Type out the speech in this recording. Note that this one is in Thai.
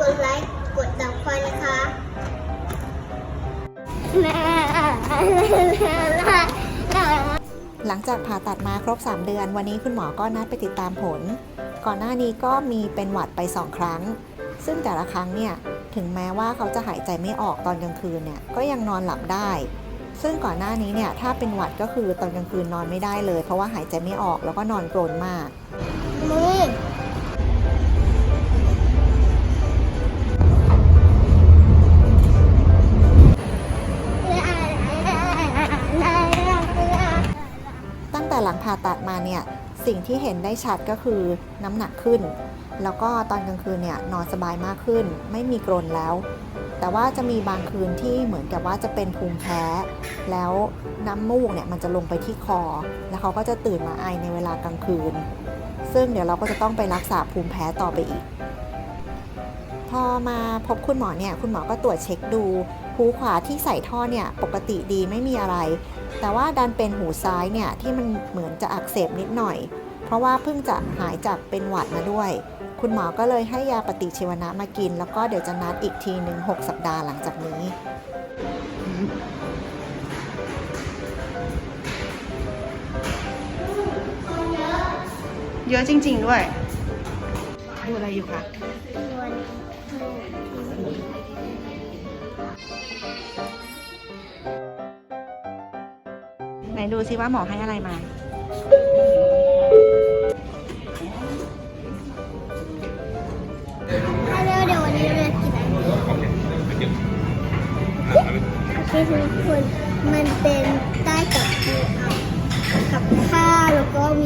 กดไลค์กดติดตามนะคะหลังจากผ่าตัดมาครบ 3 เดือน วันนี้คุณหมอก็นัดไปติดตามผล ก่อนหน้านี้ก็มีเป็นหวัดไป 2 ครั้ง ซึ่งแต่ละครั้งเนี่ย ถึงแม้ว่าเขาจะหายใจไม่ออกตอนกลางคืนเนี่ย ก็ยังนอนหลับได้ ซึ่งก่อนหน้านี้เนี่ย ถ้าเป็นหวัดก็คือตอนกลางคืนนอนไม่ได้เลย เพราะว่าหายใจไม่ออกแล้วก็นอนกรนมากมือ แต่หลังผ่าตัดมาเนี่ยสิ่งที่เห็นได้ชัดก็คือน้ำหนักขึ้น แล้วก็ตอนกลางคืนเนี่ยนอนสบายมากขึ้น ไม่มีกรนแล้ว แต่ว่าจะมีบางคืนที่เหมือนกับว่าจะเป็นภูมิแพ้ แล้วน้ำมูกเนี่ยมันจะลงไปที่คอ แล้วเขาก็จะตื่นมาไอในเวลากลางคืน ซึ่งเดี๋ยวเราก็จะต้องไปรักษาภูมิแพ้ต่อไปอีก พอมาพบคุณหมอเนี่ยคุณหมอก็ตรวจเช็คดู หูขวาที่ใส่ท่อเนี่ยปกติดีไม่มีอะไร แต่ว่าดันเป็นหูซ้ายเนี่ยที่มันเหมือนจะอักเสบนิดหน่อย เพราะว่าเพิ่งจะหายจากเป็นหวัดมาด้วย คุณหมอก็เลยให้ยาปฏิชีวนะมากิน แล้วก็เดี๋ยวจะนัดอีกทีหนึ่ง6สัปดาห์หลังจากนี้เยอะจริง ๆ ด้วย ดูอะไรอยู่คะ ไหนดูซิว่าหมอให้อะไรมา ถ้าเดี๋ยวเดี๋ยววันนี้เราจะกินอะไรโอเคทุกคนมันเป็นใต้กับปูอัดกับข้าวแล้วก็มี